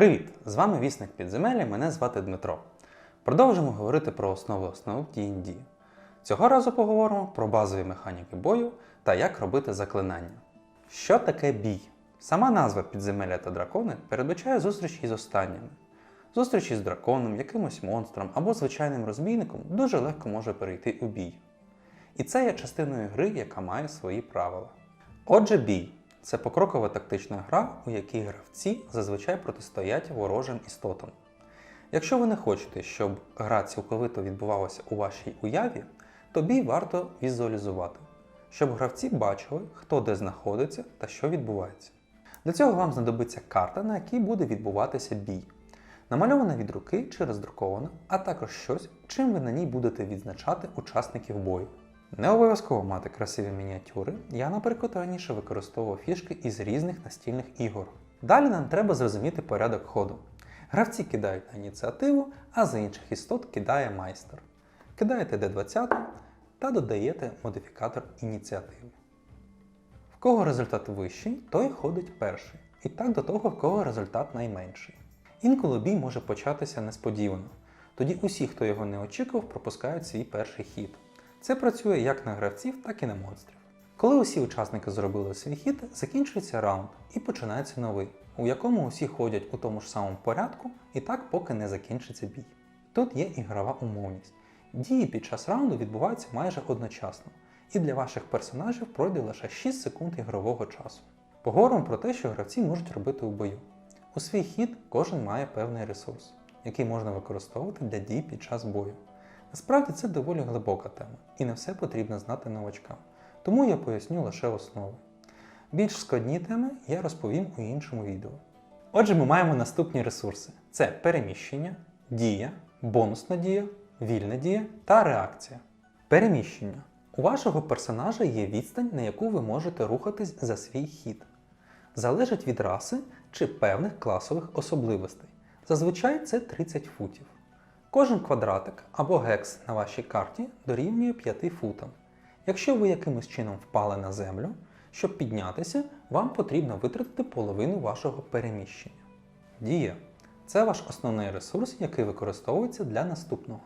Привіт! З вами Вісник Підземелля, мене звати Дмитро. Продовжимо говорити про основи основ D&D. Цього разу поговоримо про базові механіки бою та як робити заклинання. Що таке бій? Сама назва підземелля та дракони передбачає зустрічі із останніми. Зустрічі з драконом, якимось монстром або звичайним розбійником дуже легко може перейти у бій. І це є частиною гри, яка має свої правила. Отже, бій це покрокова тактична гра, у якій гравці зазвичай протистоять ворожим істотам. Якщо ви не хочете, щоб гра цілковито відбувалася у вашій уяві, то бій варто візуалізувати, щоб гравці бачили, хто де знаходиться та що відбувається. Для цього вам знадобиться карта, на якій буде відбуватися бій. Намальована від руки чи роздрукована, а також щось, чим ви на ній будете відзначати учасників бою. Не обов'язково мати красиві мініатюри. Я, наприклад, раніше використовував фішки із різних настільних ігор. Далі нам треба зрозуміти порядок ходу. Гравці кидають на ініціативу, а за інших істот кидає майстер. Кидаєте D20 та додаєте модифікатор ініціативи. В кого результат вищий, той ходить перший. І так до того, в кого результат найменший. Інколи бій може початися несподівано. Тоді усі, хто його не очікував, пропускають свій перший хід. Це працює як на гравців, так і на монстрів. Коли усі учасники зробили свій хід, закінчується раунд і починається новий, у якому усі ходять у тому ж самому порядку і так поки не закінчиться бій. Тут є ігрова умовність. Дії під час раунду відбуваються майже одночасно, і для ваших персонажів пройде лише 6 секунд ігрового часу. Поговоримо про те, що гравці можуть робити у бою. У свій хід кожен має певний ресурс, який можна використовувати для дій під час бою. Насправді це доволі глибока тема, і не все потрібно знати новачкам, тому я поясню лише основи. Більш складні теми я розповім у іншому відео. Отже, ми маємо наступні ресурси: це переміщення, дія, бонусна дія, вільна дія та реакція. Переміщення. У вашого персонажа є відстань, на яку ви можете рухатись за свій хід. Залежить від раси чи певних класових особливостей. Зазвичай це 30 футів. Кожен квадратик або гекс на вашій карті дорівнює 5 футам. Якщо ви якимось чином впали на землю, щоб піднятися, вам потрібно витратити половину вашого переміщення. Дія це ваш основний ресурс, який використовується для наступного.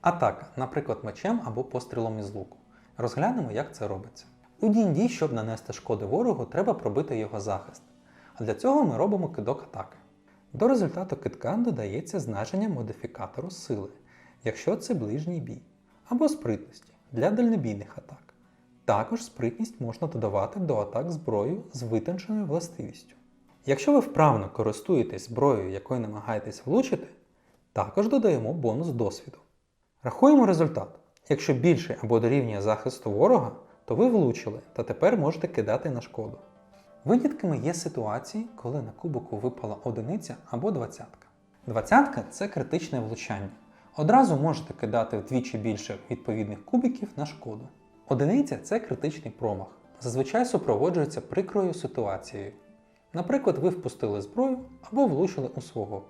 Атака, наприклад, мечем або пострілом із луку. Розглянемо, як це робиться. У D&D, щоб нанести шкоди ворогу, треба пробити його захист. А для цього ми робимо кидок атаки. До результату китка додається значення модифікатору сили, якщо це ближній бій, або спритності для дальнобійних атак. Також спритність можна додавати до атак зброєю з витонченою властивістю. Якщо ви вправно користуєтесь зброєю, якою намагаєтесь влучити, також додаємо бонус досвіду. Рахуємо результат. Якщо більше або дорівнює захисту ворога, то ви влучили та тепер можете кидати на шкоду. Винятками є ситуації, коли на кубику випала одиниця або двадцятка. Двадцятка це критичне влучання. Одразу можете кидати вдвічі більше відповідних кубиків на шкоду. Одиниця це критичний промах. Зазвичай супроводжується прикрою ситуацією. Наприклад, ви впустили зброю або влучили у свого.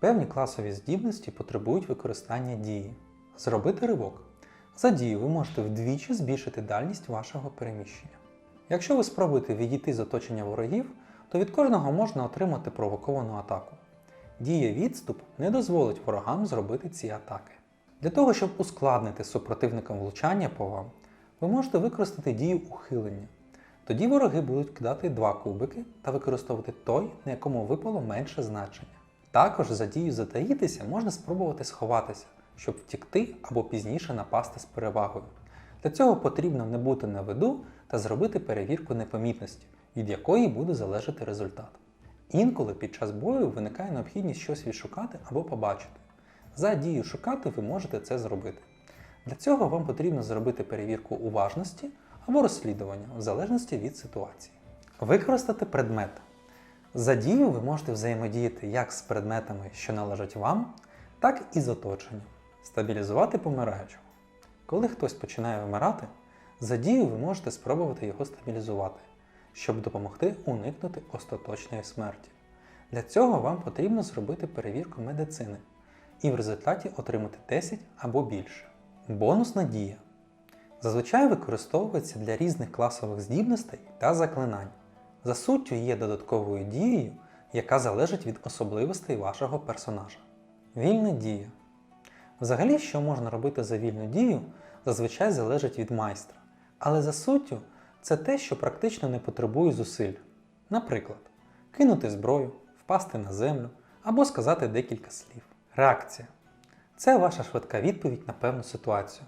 Певні класові здібності потребують використання дії. Зробити ривок. За дію ви можете вдвічі збільшити дальність вашого переміщення. Якщо ви спробуєте відійти з оточення ворогів, то від кожного можна отримати провоковану атаку. Дія відступ не дозволить ворогам зробити ці атаки. Для того, щоб ускладнити супротивникам влучання по вам, ви можете використати дію ухилення. Тоді вороги будуть кидати два кубики та використовувати той, на якому випало менше значення. Також за дію затаїтися можна спробувати сховатися, щоб втікти або пізніше напасти з перевагою. Для цього потрібно не бути на виду та зробити перевірку непомітності, від якої буде залежати результат. Інколи під час бою виникає необхідність щось відшукати або побачити. За дією шукати ви можете це зробити. Для цього вам потрібно зробити перевірку уважності або розслідування в залежності від ситуації. Використати предмет. За дію ви можете взаємодіяти як з предметами, що належать вам, так і з оточенням. Стабілізувати помираючого. Коли хтось починає вмирати, за дію ви можете спробувати його стабілізувати, щоб допомогти уникнути остаточної смерті. Для цього вам потрібно зробити перевірку медицини і в результаті отримати 10 або більше. Бонусна дія. Зазвичай використовується для різних класових здібностей та заклинань. За суттю є додатковою дією, яка залежить від особливостей вашого персонажа. Вільна дія. Взагалі, що можна робити за вільну дію, зазвичай залежить від майстра. Але за суттю це те, що практично не потребує зусиль. Наприклад, кинути зброю, впасти на землю або сказати декілька слів. Реакція це ваша швидка відповідь на певну ситуацію.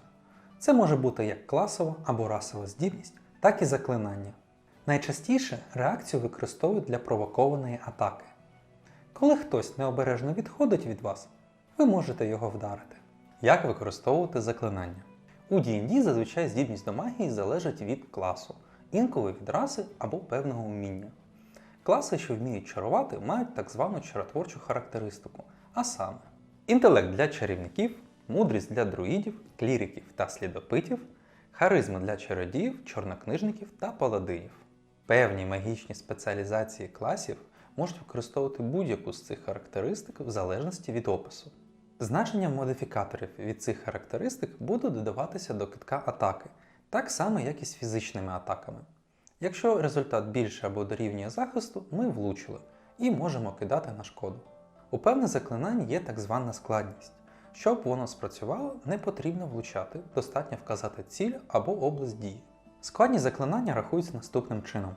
Це може бути як класова або расова здібність, так і заклинання. Найчастіше реакцію використовують для провокованої атаки. Коли хтось необережно відходить від вас, ви можете його вдарити. Як використовувати заклинання? У D&D зазвичай здібність до магії залежить від класу, інколи від раси або певного уміння. Класи, що вміють чарувати, мають так звану чаротворчу характеристику, а саме інтелект для чарівників, мудрість для друїдів, кліриків та слідопитів, харизма для чародіїв, чорнокнижників та паладинів. Певні магічні спеціалізації класів можуть використовувати будь-яку з цих характеристик в залежності від опису. Значення модифікаторів від цих характеристик будуть додаватися до китка атаки, так само як і з фізичними атаками. Якщо результат більше або дорівнює захисту, ми влучили і можемо кидати на шкоду. У певних заклинань є так звана складність. Щоб воно спрацювало, не потрібно влучати, достатньо вказати ціль або область дії. Складність заклинання рахується наступним чином: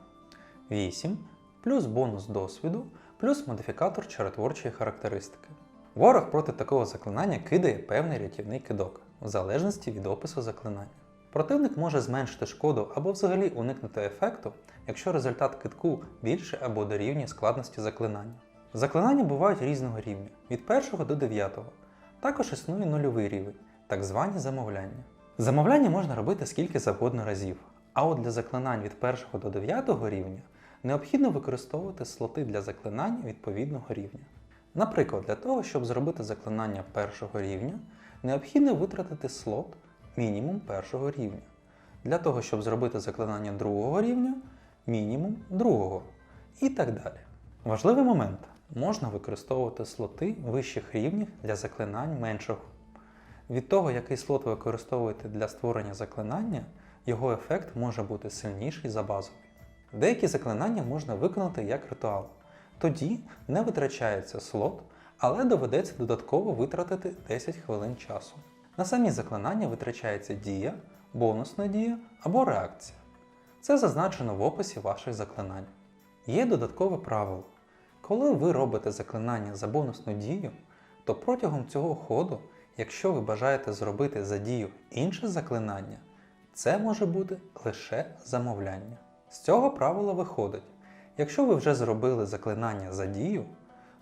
8 плюс бонус досвіду, плюс модифікатор чаротворчої характеристики. Ворог проти такого заклинання кидає певний рятівний кидок, в залежності від опису заклинання. Противник може зменшити шкоду або взагалі уникнути ефекту, якщо результат китку більше або дорівнює складності заклинання. Заклинання бувають різного рівня від 1 до 9. Також існує нульовий рівень, так звані замовляння. Замовляння можна робити скільки завгодно разів, а от для заклинань від 1 до 9 рівня необхідно використовувати слоти для заклинань відповідного рівня. Наприклад, для того, щоб зробити заклинання першого рівня, необхідно витратити слот мінімум першого рівня. Для того, щоб зробити заклинання другого рівня, мінімум другого. І так далі. Важливий момент. Можна використовувати слоти вищих рівнів для заклинань меншого. Від того, який слот ви використовуєте для створення заклинання, його ефект може бути сильніший за базовий. Деякі заклинання можна виконати як ритуал. Тоді не витрачається слот, але доведеться додатково витратити 10 хвилин часу. На самі заклинання витрачається дія, бонусна дія або реакція. Це зазначено в описі ваших заклинань. Є додаткове правило. Коли ви робите заклинання за бонусну дію, то протягом цього ходу, якщо ви бажаєте зробити за дію інше заклинання, це може бути лише замовляння. З цього правила виходить, якщо ви вже зробили заклинання за дію,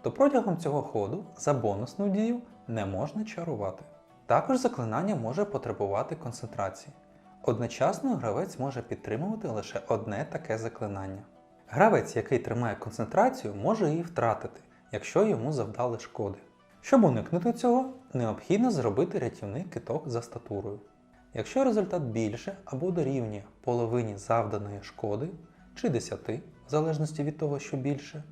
то протягом цього ходу за бонусну дію не можна чарувати. Також заклинання може потребувати концентрації. Одночасно гравець може підтримувати лише одне таке заклинання. Гравець, який тримає концентрацію, може її втратити, якщо йому завдали шкоди. Щоб уникнути цього, необхідно зробити рятівний киток за статурою. Якщо результат більше або дорівнює половині завданої шкоди чи 10, в залежності від того, що більше,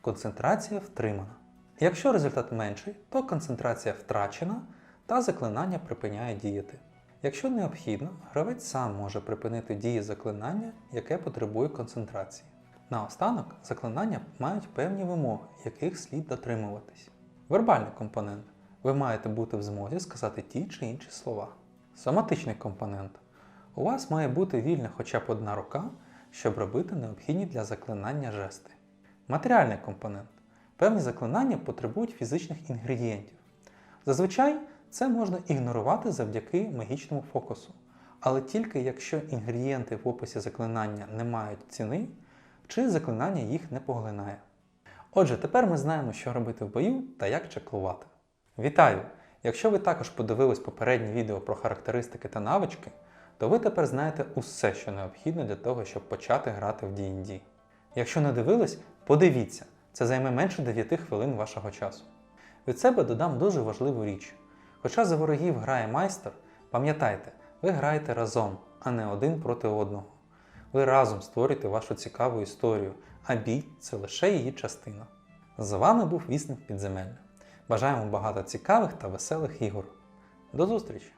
концентрація втримана. Якщо результат менший, то концентрація втрачена та заклинання припиняє діяти. Якщо необхідно, гравець сам може припинити дії заклинання, яке потребує концентрації. Наостанок, заклинання мають певні вимоги, яких слід дотримуватись. Вербальний компонент. Ви маєте бути в змозі сказати ті чи інші слова. Соматичний компонент. У вас має бути вільна хоча б одна рука, щоб робити необхідні для заклинання жести. Матеріальний компонент. Певні заклинання потребують фізичних інгредієнтів. Зазвичай це можна ігнорувати завдяки магічному фокусу, але тільки якщо інгредієнти в описі заклинання не мають ціни, чи заклинання їх не поглинає. Отже, тепер ми знаємо, що робити в бою та як чеклувати. Вітаю! Якщо ви також подивились попереднє відео про характеристики та навички, то ви тепер знаєте усе, що необхідно для того, щоб почати грати в D&D. Якщо не дивились, подивіться, це займе менше 9 хвилин вашого часу. Від себе додам дуже важливу річ. Хоча за ворогів грає майстер, пам'ятайте, ви граєте разом, а не один проти одного. Ви разом створюєте вашу цікаву історію, а бій це лише її частина. З вами був Вісник Підземелля. Бажаємо багато цікавих та веселих ігор. До зустрічі!